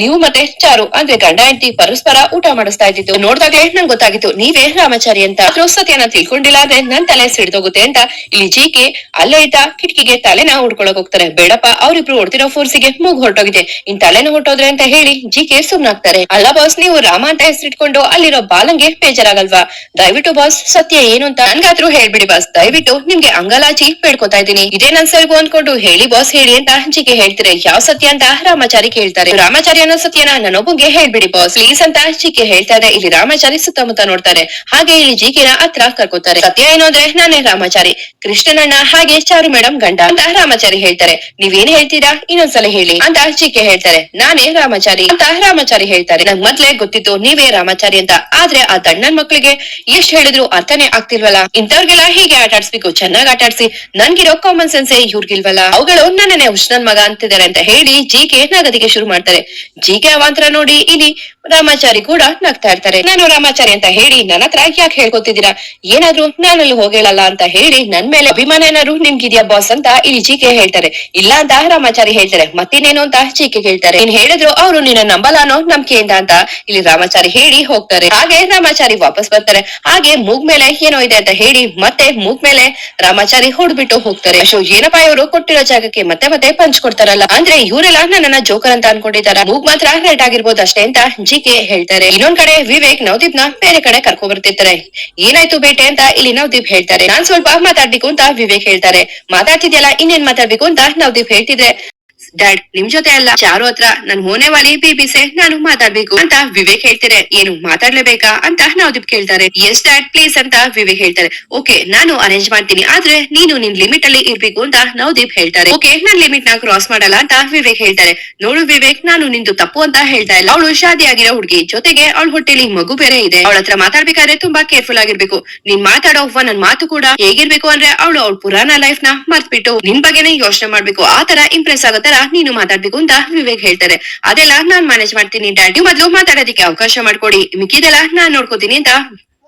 ನೀವು ಮತ್ತೆ ಚಾರು, ಅಂದ್ರೆ ಗಂಡ, ಹೆಂಡತಿ ಪರಸ್ಪರ ಊಟ ಮಾಡಿಸ್ತಾ ಇದ್ದಿದ್ದು. ನೋಡಿದಾಗ ನಂಗೆ ಗೊತ್ತಾಗಿತ್ತು, ನೀವೇ ರಾಮಾಚಾರಿ ಅಂತ. ಆದ್ರೂ ಸತ್ಯನ ತಿಳ್ಕೊಂಡಿಲ್ಲ ಅಂದ್ರೆ ನನ್ ತಲೆ ಸಿಡಿದೋಗುತ್ತೆ ಅಂತ ಇಲ್ಲಿ ಜೀಕೆ ಅಲ್ಲೇ ಇದ್ದ ಕಿಟಕಿಗೆ ತಲೆನ ಹುಡ್ಕೊಳಕ್ ಹೋಗ್ತಾರೆ. ಬೇಡಪ್ಪ, ಅವ್ರಿಬ್ರು ಹೊಡ್ತಿರೋ ಫೋರ್ಸಿಗೆ ಮೂಗ್ ಹೊರಟೋಗಿದೆ. ಇನ್ ತಲೆನ ಹೊಟ್ಟೋದ್ರೆ ಅಂತ ಹೇಳಿ ಜಿಕೆ ಸುಮ್ನಾಗ್ತಾರೆ. ಅಲ್ಲ ಬಾಸ್ ನೀವು ರಾಮ ಅಂತ ಹೆಸರಿಟ್ಕೊಂಡು ಅಲ್ಲಿರೋ ಬಾಲಂಗೆ ಬೇಜಾರಾಗಲ್ವಾ? ದಯವಿಟ್ಟು ಬಾಸ್ ಸತ್ಯ ಏನು ಅಂತ ನನ್ಗಾದ್ರೂ ಹೇಳ್ಬಿಡಿ ಬಾಸ್ ದಯವಿಟ್ಟು ನಿಮ್ಗೆ ಅಂಗಲಾಚಿ ಬೇಡ್ಕೊತಾ ಇದ್ದೀನಿ. ಇದೇ ನನ್ ಸರಿಗೂ ಅನ್ಕೊಂಡು ಹೇಳಿ, ಬಾಸ್ ಹೇಳಿ ಅಂತ ಹಂಚಿಗೆ ಹೇಳ್ತಾರೆ? ಯಾವ ಸತ್ಯ ಅಂತ ರಾಮಾಚಾರಿ ಕೇಳ್ತಾರೆ. ರಾಮಾಚಾರಿ ಅನ್ನೋ ಸತ್ಯನ ನನ್ನೊಬ್ಬಂಗೆ ಹೇಳ್ಬಿಡಿ ಬಾಸ್. ಪ್ಲೀಸ್ ಅಂತ ಹಂಚಿಕೆ ಹೇಳ್ತಾರೆ ಇಲ್ಲಿ ರಾಮಾಚಾರಿ ಸುತ್ತಮುತ್ತ ನೋಡ್ತಾರೆ. ಹಾಗೆ ಇಲ್ಲಿ ಜಿಕೆನ ಹತ್ರ ಕರ್ಕೋತಾರೆ. ಸತ್ಯ ಏನು ಅಂದ್ರೆ, ನಾನೇ ರಾಮಾಚಾರಿ. ಕೃಷ್ಣನಣ್ಣ ಹಾಗೆ ಚಾರು ಮೇಡಮ್ ಗಂಡ ಅಂತ ರಾಮಾಚಾರಿ ಹೇಳ್ತಾರೆ. ನೀವೇನ್ ಹೇಳ್ತೀರಾ? ಇನ್ನೊಂದ್ಸಲ ಹೇಳಿ ಅಂತ ಜಿಕೆ ಹೇಳ್ತಾರೆ. ನಾನೇ ರಾಮಾಚಾರಿ ಅಂತ ರಾಮಾಚಾರಿ ಹೇಳ್ತಾರೆ. ನಂಗ್ ಮೊದ್ಲೇ ಗೊತ್ತಿತ್ತು, ನೀವೇ ರಾಮಾಚಾರಿ ಅಂತ. ಆದ್ರೆ ಆ ದಣ್ಣನ್ ಮಕ್ಳಿಗೆ ಎಷ್ಟ್ ಹೇಳಿದ್ರು ಅರ್ಥನೇ ಆಗ್ತಿಲ್ವಲ್ಲ. ಇಂಥವ್ರಿಗೆಲ್ಲ ಹೀಗೆ ಆಟಾಡ್ಸ್ಬೇಕು, ಚೆನ್ನಾಗ್ ಆಟಾಡ್ಸಿ. ನನ್ಗಿರೋ ಕಾಮನ್ ಸೆನ್ಸೆ ಇವ್ರಿಗಿಲ್ವಲ್ಲ ಅವುಗಳು ನನ್ನನ್ನೇ ಉಷ್ಣನ್ ಮಗ ಅಂತಿದ್ದಾರೆ ಅಂತ ಹೇಳಿ ಜಿಕೆ ನಗದಿಗೆ ಶುರು ಮಾಡ್ತಾರೆ. ಜಿಕೆ ಅವಾಂತರ ನೋಡಿ ಇಲ್ಲಿ ರಾಮಾಚಾರಿ ಕೂಡ ನಗ್ತಾ ಇರ್ತಾರೆ. ನಾನು ರಾಮಾಚಾರಿ ಅಂತ ಹೇಳಿ ನನ್ನ ಹತ್ರ ಯಾಕೆ ಹೇಳ್ಕೊತಿದ್ದೀರಾ? ಏನಾದ್ರು ನಾನಲ್ಲಿ ಹೋಗೇಳಲ್ಲ ಅಂತ ಹೇಳಿ ನನ್ ಮೇಲೆ ಅಭಿಮಾನ ಏನಾದ್ರು ನಿಮ್ಗಿದ್ಯಾ ಬಾಸ್ ಅಂತ ಇಲ್ಲಿ ಜಿಕೆ ಹೇಳ್ತಾರೆ. ಇಲ್ಲ ಅಂತ ರಾಮಾಚಾರಿ ಹೇಳ್ತಾರೆ. ಮತ್ತಿನ್ನೇನು ಅಂತ ಜಿಕೆ ಹೇಳ್ತಾರೆ ನೀನ್ ಹೇಳಿದ್ರು ಅವ್ರು ನಿನ್ನ ನಂಬಲಾನೋ ನಂಬಿಕೆಯಿಂದ ಅಂತ ಇಲ್ಲಿ ರಾಮಾಚಾರಿ ಹೇಳಿ ಹೋಗ್ತಾರೆ. ಹಾಗೆ ರಾಮಾಚಾರಿ ವಾಪಸ್ ಬರ್ತಾರೆ. ಹಾಗೆ ಮೂಗ್ ಮೇಲೆ ಏನೋ ಇದೆ ಅಂತ ಹೇಳಿ ಮತ್ತೆ ಮೂಗ್ ಮೇಲೆ ರಾಮಾಚಾರಿ ಹೊಡ್ಬಿಟ್ಟು ಹೋಗ್ತಾರೆ. ಅಶೋ ಏನಪ್ಪಾ ಇವರು ಕೊಟ್ಟಿರೋ ಜಾಗಕ್ಕೆ ಮತ್ತೆ ಮತ್ತೆ ಪಂಚ್ ಕೊಡ್ತಾರಲ್ಲ. ಅಂದ್ರೆ ಇವರೆಲ್ಲ ನನ್ನ ಜೋಕರ್ ಅಂತ ಅನ್ಕೊಂಡಿದಾರ ಮೂಗ್ ಮಾತ್ರ ರೆಡ್ ಆಗಿರ್ಬೋದು ಅಷ್ಟೇ ಅಂತ ಜಿ ಕೆ ಹೇಳ್ತಾರೆ. ಇನ್ನೊಂದ್ ಕಡೆ ವಿವೇಕ್ ನವದೀಪ್ನ ಬೇರೆ ಕಡೆ ಕರ್ಕೊ ಬರ್ತಿರ್ತಾರೆ. ಏನಾಯ್ತು ಬೇಟೆ ಅಂತ ಇಲ್ಲಿ ನವದೀಪ್ ಹೇಳ್ತಾರೆ. ನಾನ್ ಸ್ವಲ್ಪ ಮಾತಾಡ್ಬೇಕು ಅಂತ ವಿವೇಕ್ ಹೇಳ್ತಾರೆ. ಮಾತಾಡ್ತಿದ್ಯಲ್ಲ, ಇನ್ನೇನ್ ಮಾತಾಡ್ಬೇಕು ಅಂತ ನವದೀಪ್ ಹೇಳ್ತಿದ್ರೆ ಡ್ಯಾಡ್, ನಿಮ್ ಜೊತೆ ಅಲ್ಲ, ಚಾರು ಹತ್ರ. ನನ್ ಹೋನೆ ವಾಲಿ ಬೇಬಿಸೆ ನಾನು ಮಾತಾಡ್ಬೇಕು ಅಂತ ವಿವೇಕ್ ಹೇಳ್ತಾರೆ ಏನು ಮಾತಾಡ್ಲೇಬೇಕಾ ಅಂತ ನವದೀಪ್ ಕೇಳ್ತಾರೆ. ಎಸ್ ಡ್ಯಾಡ್ ಪ್ಲೀಸ್ ಅಂತ ವಿವೇಕ್ ಹೇಳ್ತಾರೆ. ಓಕೆ ನಾನು ಅರೇಂಜ್ ಮಾಡ್ತೀನಿ. ಆದ್ರೆ ನೀನು ನಿನ್ ಲಿಮಿಟ್ ಅಲ್ಲಿ ಇರ್ಬೇಕು ಅಂತ ನವದೀಪ್ ಹೇಳ್ತಾರೆ. ಓಕೆ ನನ್ ಲಿಮಿಟ್ನ ಕ್ರಾಸ್ ಮಾಡಲ್ಲ, ಅಂತ ವಿವೇಕ್ ಹೇಳ್ತಾರೆ. ನೋಡು ವಿವೇಕ್, ನಾನು ನಿಂದು ತಪ್ಪು ಅಂತ ಹೇಳ್ತಾ ಇಲ್ಲ. ಅವಳು ಶಾದಿ ಆಗಿರೋ ಹುಡುಗಿ. ಜೊತೆಗೆ ಅವಳ ಹೊಟ್ಟೆಲಿ ಮಗು ಬೇರೆ ಇದೆ. ಅವಳ ಹತ್ರ ಮಾತಾಡ್ಬೇಕಾದ್ರೆ ತುಂಬಾ ಕೇರ್ಫುಲ್ ಆಗಿರ್ಬೇಕು. ನೀನ್ ಮಾತಾಡೋ ನನ್ ಮಾತು ಕೂಡ ಹೇಗಿರ್ಬೇಕು ಅಂದ್ರೆ ಅವಳು ಅವಳ ಪುರಾಣ ಲೈಫ್ನ ಮರ್ತ್ಬಿಟ್ಟು ನಿನ್ ಬಗ್ಗೆನೇ ಯೋಚನೆ ಮಾಡ್ಬೇಕು. ಆ ತರ ಇಂಪ್ರೆಸ್ ಆಗೋ ತರ ನೀನು ಮಾತಾಡ್ಬೇಕು ಅಂತ ವಿವೇಕ್ ಹೇಳ್ತಾರೆ. ಅದೆಲ್ಲ ನಾನ್ ಮ್ಯಾನೇಜ್ ಮಾಡ್ತೀನಿ ಡ್ಯಾಡಿ ನೀವು ಮೊದ್ಲು ಮಾತಾಡೋದಕ್ಕೆ ಅವಕಾಶ ಮಾಡ್ಕೊಡಿ. ಮಿಕ್ಕಿದೆಲ್ಲ ನಾನ್ ನೋಡ್ಕೋತೀನಿ ಅಂತ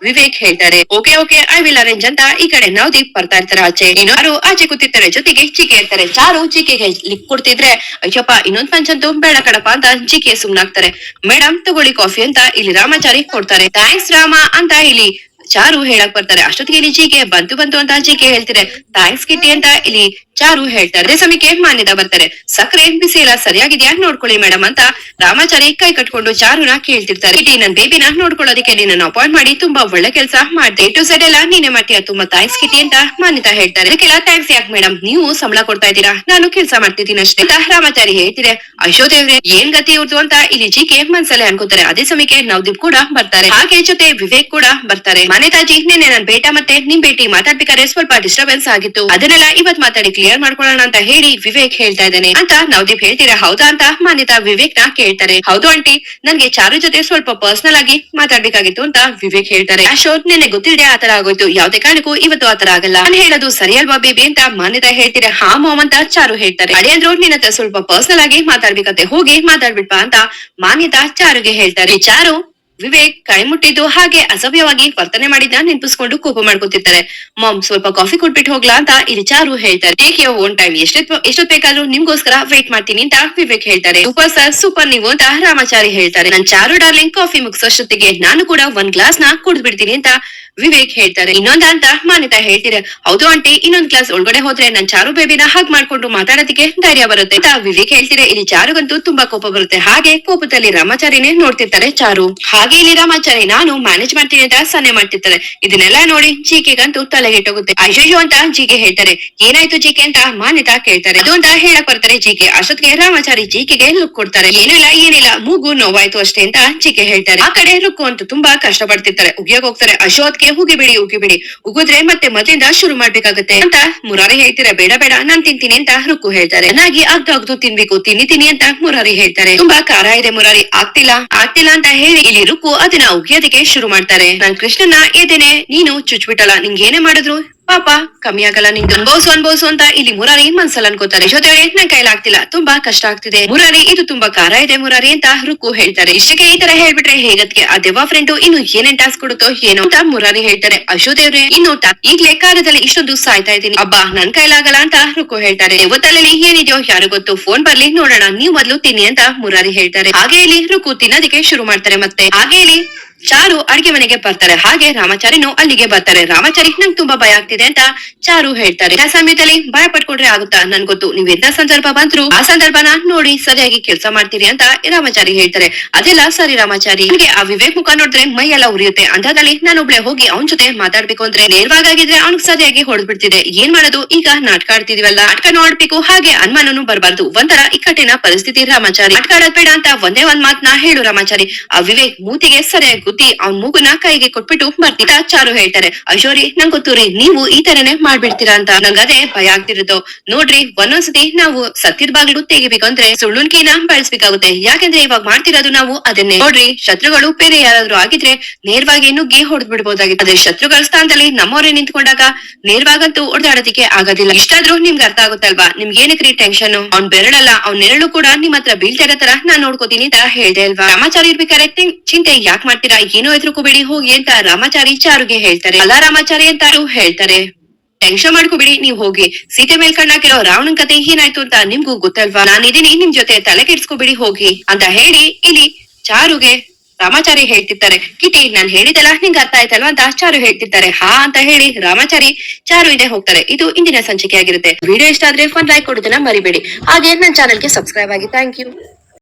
ವಿವೇಕ್ ಹೇಳ್ತಾರೆ. Okay okay I will arrange ಅಂತ ಈ ಕಡೆ ನವದೀಪ್ ಬರ್ತಾ ಇರ್ತಾರೆ ಆಚೆ. ಇನ್ನಾರು ಆಚೆ ಕೂತಿರ್ತಾರೆ, ಜೊತೆಗೆ ಚಿಕೆ ಇರ್ತಾರೆ ಚಾರು ಚಿಕೆಗೆ ಲಿಪ್ ಕೊಡ್ತಿದ್ರೆ, ಅಯ್ಯಪ್ಪ, ಇನ್ನೊಂದ್ ಪಂಚ್ ಅಂತೂ ಬೇಡ ಕಡಪ ಅಂತ ಚಿಕೆ ಸುಮ್ನಾಗ್ತಾರೆ ಮೇಡಮ್ ತಗೊಳ್ಳಿ ಕಾಫಿ ಅಂತ ಇಲ್ಲಿ ರಾಮಾಚಾರಿ ಕೊಡ್ತಾರೆ. ಥ್ಯಾಂಕ್ಸ್ ರಾಮ ಅಂತ ಇಲ್ಲಿ ಚಾರು ಹೇಳಕ್ ಬರ್ತಾರೆ. ಅಷ್ಟೊತ್ತಿಗೆ ಇಲ್ಲಿ ಚಿಕೆ ಬಂತು ಬಂತು ಅಂತ ಚಿಕೆ ಹೇಳ್ತಾರೆ ಥ್ಯಾಂಕ್ಸ್ ಕಿಟ್ಟಿ ಅಂತ ಇಲ್ಲಿ ಚಾರು ಹೇಳ್ತಾರೆ. ಅದೇ ಸಮಯಕ್ಕೆ ಮಾನ್ಯದ ಬರ್ತಾರೆ ಸಕ್ಕರೆ ಬಿಸಿ ಇಲ್ಲ ಸರಿಯಾಗಿದ್ಯಾ? ನೋಡ್ಕೊಳ್ಳಿ ಮೇಡಮ್ ಅಂತ ರಾಮಾಚಾರಿ ಕೈ ಕಟ್ಕೊಂಡು ಚಾರುನ ಕೇಳ್ತಿರ್ತಾರೆ. ಇಡೀ ನನ್ ಬೇಬಿನ ನೋಡ್ಕೊಳ್ಳೋದಕ್ಕೆ ನಿನ್ನ ಅಪಾಯಿಂಟ್ ಮಾಡಿ ತುಂಬಾ ಒಳ್ಳೆ ಕೆಲಸ ಮಾಡ್ದೆ. ಟು ಸೈಡ್ ಎಲ್ಲ ನೀನೆ ಮಾಡ್ತೀಯ? ತುಂಬಾ ಥ್ಯಾಂಕ್ಸ್ ಕಿಟಿ ಅಂತ ಮಾನ್ಯತಾ ಹೇಳ್ತಾರೆ. ಅದಕ್ಕೆಲ್ಲ ಥ್ಯಾಂಕ್ಸ್ ಯಾಕೆ ಮೇಡಮ್ ನೀವು ಸಂಬಳ ಕೊಡ್ತಾ ಇದ್ದೀರಾ? ನಾನು ಕೆಲಸ ಮಾಡ್ತಿದ್ದೀನಿ ಅಷ್ಟೇ ಅಂತ ರಾಮಾಚಾರಿ ಹೇಳ್ತಿದೆ. ಅಶೋ ದೇವ್ರೆ, ಏನ್ ಗತಿ ಇವ್ರದು ಅಂತ ಇಲ್ಲಿ ಜಿ ಕೆ ಮನ್ಸಲ್ಲೇ ಅನ್ಕೋತಾರೆ. ಅದೇ ಸಮಯಕ್ಕೆ ನವದೀಪ್ ಕೂಡ ಬರ್ತಾರೆ. ಹಾಗೆ ಜೊತೆ ವಿವೇಕ್ ಕೂಡ ಬರ್ತಾರೆ. ಮಾನ್ಯತಾಜಿ, ನಿನ್ನೆ ನನ್ ಬೇಟ ಮತ್ತೆ ನಿಮ್ ಬೇಟಿ ಮಾತಾಡ್ಬೇಕಾದ್ರೆ ಸ್ವಲ್ಪ ಡಿಸ್ಟರ್ಬೆನ್ಸ್ ಆಗಿತ್ತು. ಅದನ್ನೆಲ್ಲ ಇವತ್ ಮಾತಾಡಿ ಕ್ಲಿಯರ್ ಮಾಡ್ಕೊಳ್ಳೋಣ ಅಂತ ಹೇಳಿ ವಿವೇಕ್ ಹೇಳ್ತಾ ಇದ್ದಾನೆ. ಅಂತ ನವದೀಪ್ ಹೇಳ್ತೀರಾ ಹೌದಾ ಅಂತ? ಮಾನ್ಯತಾ ವಿವೇಕ್ನ ಕೇಳ್ತಾರೆ. ಹೌದು ಆಂಟಿ, ನನ್ಗೆ ಚಾರು ಜೊತೆ ಸ್ವಲ್ಪ ಪರ್ಸನಲ್ ಆಗಿ ಮಾತಾಡ್ಬೇಕಾಗಿತ್ತು ಅಂತ ವಿವೇಕ್ ಹೇಳ್ತಾರೆ. ಅಶೋಕ್, ನಿನ್ನೆ ಗೊತ್ತಿಲ್ಲದೆ ಆತರ ಆಗೋಯ್ತು. ಯಾವ್ದೇ ಕಾರಣಕ್ಕೂ ಇವತ್ತು ಆತರ ಆಗಲ್ಲ. ನಾನು ಹೇಳೋದು ಸರಿ ಅಲ್ವಾ ಬೇಬಿ? ಅಂತ ಮಾನ್ಯತಾ ಹೇಳ್ತೀರಾ ಹಾ, ಮಾಮ್ ಅಂತ ಚಾರು ಹೇಳ್ತಾರೆ. ಅಡಿಯಂದ್ರು ನಿನ್ನ ಸ್ವಲ್ಪ ಪರ್ಸನಲ್ ಆಗಿ ಮಾತಾಡ್ಬೇಕಂತೆ. ಹೋಗಿ ಮಾತಾಡ್ಬಿಡ್ಪಾ ಅಂತ ಮಾನ್ಯತಾ ಚಾರುಗೆ ಹೇಳ್ತಾರೆ. ಚಾರು ವಿವೇಕ್ ಕೈ ಮುಟ್ಟಿದ್ದು ಹಾಗೆ ಅಸಭ್ಯವಾಗಿ ವರ್ತನೆ ಮಾಡಿದ್ದ ನೆನಪಿಸ್ಕೊಂಡು ಕೋಪ ಮಾಡ್ಕೊತಿರ್ತಾರೆ. ಮಾಮ್, ಸ್ವಲ್ಪ ಕಾಫಿ ಕೊಟ್ಬಿಟ್ಟು ಹೋಗ್ಲಾ ಅಂತ ಇರಿಚಾರು ಚಾರು ಹೇಳ್ತಾರೆ. ಟೇಕ್ ಓನ್ ಟೈಮ್ ಎಷ್ಟೊತ್ ಎಷ್ಟೊತ್ ಬೇಕಾದ್ರೂ ನಿಮ್ಗೋಸ್ಕರ ವೇಟ್ ಮಾಡ್ತೀನಿ ಅಂತ ವಿವೇಕ್ ಹೇಳ್ತಾರೆ. ಸೂಪರ್ ಸರ್ ಸೂಪರ್ ನೀವು ಅಂತ ರಾಮಾಚಾರಿ ಹೇಳ್ತಾರೆ. ನನ್ ಚಾರು ಡಾರ್ಲಿಂಗ್ ಕಾಫಿ ಮುಗಿಸೋಷ್ಟೊತ್ತಿಗೆ ನಾನು ಕೂಡ ಒಂದ್ ಗ್ಲಾಸ್ನ ಕುಡಿದ್ಬಿಡ್ತೀನಿ ಅಂತ ವಿವೇಕ್ ಹೇಳ್ತಾರೆ. ಇನ್ನೊಂದ ಅಂತ ಮಾನ್ಯತಾ ಹೇಳ್ತೀರಾ. ಹೌದು ಆಂಟಿ ಇನ್ನೊಂದ್ ಕ್ಲಾಸ್ ಒಳಗಡೆ ಹೋದ್ರೆ ನನ್ ಚಾರು ಬೇಬಿನ ಹಾಗ್ ಮಾಡ್ಕೊಂಡು ಮಾತಾಡೋದಕ್ಕೆ ಧೈರ್ಯ ಬರುತ್ತೆ. ಅಂತ ವಿವೇಕ್ ಹೇಳ್ತೀರಾ, ಇಲ್ಲಿ ಚಾರುಗಂತೂ ತುಂಬಾ ಕೋಪ ಬರುತ್ತೆ. ಹಾಗೆ ಕೋಪದಲ್ಲಿ ರಾಮಾಚಾರಿನೇ ನೋಡ್ತಿರ್ತಾರೆ ಚಾರು. ಹಾಗೆ ಇಲ್ಲಿ ರಾಮಾಚಾರಿ ನಾನು ಮ್ಯಾನೇಜ್ ಮಾಡ್ತೀನಿ ಅಂತ ಸನ್ನೆ ಮಾಡ್ತಿರ್ತಾರೆ. ಇದನ್ನೆಲ್ಲ ನೋಡಿ ಜಿಕೆಗಂತೂ ತಲೆಗೆಟ್ಟೋಗುತ್ತೆ ಅಯ್ಯಯ್ಯೋ ಅಂತ ಜೀಕೆ ಹೇಳ್ತಾರೆ. ಏನಾಯ್ತು ಜೀಕೆ ಅಂತ ಮಾನ್ಯತಾ ಕೇಳ್ತಾರೆ. ಅದು ಅಂತ ಹೇಳಕ್ ಬರ್ತಾರೆ ಜಿಕೆ. ಅಷ್ಟೊತ್ತಿಗೆ ರಾಮಾಚಾರಿ ಜಿಕೆಗೆ ಲುಕ್ ಕೊಡ್ತಾರೆ. ಏನಿಲ್ಲ ಏನಿಲ್ಲ, ಮೂಗು ನೋವಾಯ್ತು ಅಷ್ಟೇ ಅಂತ ಜೀಕೆ ಹೇಳ್ತಾರೆ. ಆ ಕಡೆ ಲುಕ್ ಅಂತೂ ತುಂಬಾ ಕಷ್ಟ ಪಡ್ತಿರ್ತಾರೆ ಹೋಗ್ತಾರೆ. ಅಶೋತ್ಗೆ ಉಗಿಬಿಡಿ ಬಿಡಿ ಉಗಿದ್ರೆ ಮತ್ತೆ ಮೊದಲಿಂದ ಶುರು ಮಾಡ್ಬೇಕಾಗತ್ತೆ. ಅಂತ ಮುರಾರಿ ಹೇಳ್ತೀರಾ, ಬೇಡ ಬೇಡ, ನಾನ್ ತಿಂತೀನಿ ಅಂತ ರುಕ್ಕು ಹೇಳ್ತಾರೆ. ಚೆನ್ನಾಗಿ ಅಗ್ದು ಅಗ್ದು ತಿನ್ಬೇಕು ತಿನ್ನಿ ತಿನ್ನಿ ಅಂತ ಮುರಾರಿ ಹೇಳ್ತಾರೆ. ತುಂಬಾ ಖಾರ ಇದೆ ಮುರಾರಿ, ಆಗ್ತಿಲ್ಲ ಆಗ್ತಿಲ್ಲ ಅಂತ ಹೇಳಿ ಇಲ್ಲಿ ರುಕ್ಕು ಅದನ್ನ ಉಗಿಯೋದಕ್ಕೆ ಶುರು ಮಾಡ್ತಾರೆ. ನಾನ್ ಕೃಷ್ಣನ ಎದೆನೆ ನೀನು ಚುಚ್ಬಿಟ್ಟಲ್ಲ, ನಿಂಗೆ ಏನೇ ಮಾಡಿದ್ರು ಪಾಪ, ಕಮ್ಮಿ ಆಗಲ್ಲ, ನಿಂಗೆ ಅನ್ಭವಿಸು ಅನ್ಭವಿಸು ಅಂತ ಇಲ್ಲಿ ಮುರಾರಿ ಮನ್ಸಲ್ಲಿ ಅನ್ಕೋತಾರೆ ಜೊತೆಗೆ ನನ್ ಕೈಲಾಗ್ತಿಲ್ಲ ತುಂಬಾ ಕಷ್ಟ ಆಗ್ತಿದೆ. ಮುರಾರಿ, ಇದು ತುಂಬಾ ಖಾರ ಇದೆ ಮುರಾರಿ ಅಂತ ರುಕು ಹೇಳ್ತಾರೆ. ಇಷ್ಟಕ್ಕೆ ಈ ತರ ಹೇಳ್ಬಿಟ್ರೆ ಹೇಗತ್ಗೆ ಆ ದೆವ್ವ ಫ್ರೆಂಡು ಇನ್ನು ಏನೇನ್ ಟಾಸ್ಕ್ ಕೊಡುತ್ತೋ ಏನೋ ಅಂತ ಮುರಾರಿ ಹೇಳ್ತಾರೆ. ಅಶೋದೇವ್ರೆ, ಇನ್ನು ಈಗ್ಲೇ ಕಾರ್ಯದಲ್ಲಿ ಇಷ್ಟೊಂದು ಸಾಯ್ತಾ ಇದ್ದೀನಿ. ಅಬ್ಬಾ, ನನ್ ಕೈಲಾಗಲ್ಲ ಅಂತ ರುಕು ಹೇಳ್ತಾರೆ. ದೆವ್ವತಲ್ಲಿ ಏನಿದೆಯೋ ಯಾರು ಗೊತ್ತು ಫೋನ್ ಬರ್ಲಿ, ನೋಡೋಣ, ನೀವ್ ಮೊದ್ಲು ತಿನ್ನಿ ಅಂತ ಮುರಾರಿ ಹೇಳ್ತಾರೆ. ಹಾಗೆ ಇಲ್ಲಿ ರುಕು ತಿನ್ನೋದಿಕ್ಕೆ ಶುರು ಮಾಡ್ತಾರೆ ಮತ್ತೆ. ಹಾಗೆ ಇಲ್ಲಿ ಚಾರು ಅಡಿಗೆ ಮನೆಗೆ ಬರ್ತಾರೆ. ಹಾಗೆ ರಾಮಾಚಾರಿನೂ ಅಲ್ಲಿಗೆ ಬರ್ತಾರೆ. ರಾಮಾಚಾರಿ, ನಂಗೆ ತುಂಬಾ ಭಯ ಆಗ್ತಿದೆ ಅಂತ ಚಾರು ಹೇಳ್ತಾರೆ. ಆ ಸಮಯದಲ್ಲಿ ಭಯ ಪಟ್ಕೊಂಡ್ರೆ ಆಗುತ್ತಾ? ನನ್ ಗೊತ್ತು. ನೀವ್ ಎಂತ ಸಂದರ್ಭ ಬಂದ್ರು ಆ ಸಂದರ್ಭನ ನೋಡಿ ಸರಿಯಾಗಿ ಕೆಲಸ ಮಾಡ್ತೀರಿ ಅಂತ ರಾಮಾಚಾರಿ ಹೇಳ್ತಾರೆ. ಅದೆಲ್ಲ ಸರಿ ರಾಮಾಚಾರಿ. ನನಗೆ ಆ ವಿವೇಕ್ ಮುಖ ನೋಡಿದ್ರೆ ಮೈ ಎಲ್ಲ ಉರಿಯುತ್ತೆ. ಅಂದಾದಲ್ಲಿ ನಾನು ಒಬ್ಳೆ ಹೋಗಿ ಅವನ್ ಜೊತೆ ಮಾತಾಡ್ಬೇಕು ಅಂದ್ರೆ ನೇರವಾಗಿದ್ರೆ ಅವ್ನಿಗೆ ಸರಿಯಾಗಿ ಹೊಡೆದ್ಬಿಡ್ತಿದೆ. ಏನ್ ಮಾಡೋದು? ಈಗ ನಾಟಕ ಆಡ್ತಿದೀವಲ್ಲ. ನಾಟಕ ನೋಡ್ಬೇಕು. ಹಾಗೆ ಅನುಮಾನನು ಬರಬಾರ್ದು. ಒಂಥರ ಇಕ್ಕಟ್ಟಿನ ಪರಿಸ್ಥಿತಿ ರಾಮಾಚಾರಿ. ನಾಟಕ ಆಡೋದ್ ಬೇಡ ಅಂತ ಒಂದೇ ಒಂದ್ ಮಾತ್ನ ಹೇಳು ರಾಮಾಚಾರಿ. ಆ ವಿವೇಕ್ ಮೂತಿಗೆ ಸರಿಯಾಗಿ ಗುದ್ದಿ ಅವ್ನ್ ಮೂಗುನ ಕೈಗೆ ಕೊಟ್ಬಿಟ್ಟು ಬರ್ತಿದ್ದ ಚಾರು ಹೇಳ್ತಾರೆ. ಅಶೋರಿ, ನಂಗ್ ಗೊತ್ತೂರಿ, ನೀವು ಈ ತರನೇ ಮಾಡ್ಬಿಡ್ತೀರಾ ಅಂತ. ನಂಗದೇ ಭಯ ಆಗ್ತಿರೋದು. ನೋಡ್ರಿ, ಒಂದೊಂದ್ಸತಿ ನಾವು ಸತ್ಯದ ಬಾಗಿಲು ತೆಗಿಬೇಕು ಅಂದ್ರೆ ಸುಳ್ಳುನ್ಕಿನ ಬಳಸ್ಬೇಕಾಗುತ್ತೆ. ಯಾಕಂದ್ರೆ ಇವಾಗ ಮಾಡ್ತಿರೋದು ನಾವು ಅದನ್ನೇ. ನೋಡ್ರಿ, ಶತ್ರುಗಳು ಬೇರೆ ಯಾರಾದ್ರೂ ಆಗಿದ್ರೆ ನೇರವಾಗಿ ನುಗ್ಗಿ ಹೊಡೆದ್ ಬಿಡ್ಬೋದಾಗಿತ್ತು ಅದೇ ಶತ್ರುಗಳ ಸ್ಥಾನದಲ್ಲಿ ನಮ್ಮವರೇ ನಿಂತ್ಕೊಂಡಾಗ ನೇರವಾಗಂತೂ ಹೊಡೆದಾಡೋದಕ್ಕೆ ಆಗೋದಿಲ್ಲ. ಇಷ್ಟಾದ್ರೂ ನಿಮ್ಗೆ ಅರ್ಥ ಆಗುತ್ತಲ್ವಾ ನಿಮ್ಗೆ ಏನಕ್ರಿ ಟೆನ್ಷನ್? ಅವ್ನ್ ಬೆರಳಲ್ಲ, ಅವ್ನ್ ನೆರಳು ಕೂಡ ನಿಮ್ ಹತ್ರ ಬೀಳ್ತಾ ಇರೋ ತರ ನಾನ್ ನೋಡ್ಕೋತೀನಿ ಅಂತ ಹೇಳ್ದೆ ಅಲ್ವಾ? ರಾಮಾಚಾರಿ ಇರ್ಬೇಕಾದ್ರೆ ತಿಂ- ಚಿಂತೆ ಯಾಕೆ ಮಾಡ್ತೀರಾ? ಏನೋ ಬಿಡಿ, ಹೋಗಿ ಅಂತ ರಾಮಾಚಾರಿ ಚಾರುಗೆ ಹೇಳ್ತಾರೆ. ಅಲ್ಲ ರಾಮಾಚಾರಿ ಅಂತಾರು ಹೇಳ್ತಾರೆ. ಟೆನ್ಷನ್ ಮಾಡ್ಕೋಬಿಡಿ ನೀವು ಹೋಗಿ. ಸೀತೆ ಮೇಲ್ ಕಣ್ಣಾಕಿರೋ ರಾವಣನ್ ಕತೆ ಏನಾಯ್ತು ಅಂತ ನಿಮ್ಗೂ ಗೊತ್ತಲ್ವಾ? ನಾನಿದೀನಿ ನಿಮ್ ಜೊತೆ ತಲೆ ಕೆಡ್ಸ್ಕೊಬಿಡಿ ಹೋಗಿ ಅಂತ ಹೇಳಿ ಇಲ್ಲಿ ಚಾರುಗೆ ರಾಮಾಚಾರಿ ಹೇಳ್ತಿರ್ತಾರೆ. ಕಿಟಿ, ನಾನ್ ಹೇಳಿದೆಲ್ಲ ನಿಂಗೆ ಅರ್ಥ ಆಯ್ತಲ್ವಾ ಅಂತ ಚಾರು ಹೇಳ್ತಿರ್ತಾರೆ. ಹಾ ಅಂತ ಹೇಳಿ ರಾಮಾಚಾರಿ ಚಾರು ಇದೆ ಹೋಗ್ತಾರೆ. ಇದು ಇಂದಿನ ಸಂಚಿಕೆ ಆಗಿರುತ್ತೆ ವಿಡಿಯೋ ಇಷ್ಟ ಆದ್ರೆ ಫೋನ್ ಲೈಕ್ ಕೊಡೋದನ್ನ ಮರಿಬೇಡಿ. ಹಾಗೆ ನನ್ನ ಚಾನಲ್ಗೆ ಸಬ್ಸ್ಕ್ರೈಬ್ ಆಗಿ ಥ್ಯಾಂಕ್ ಯು.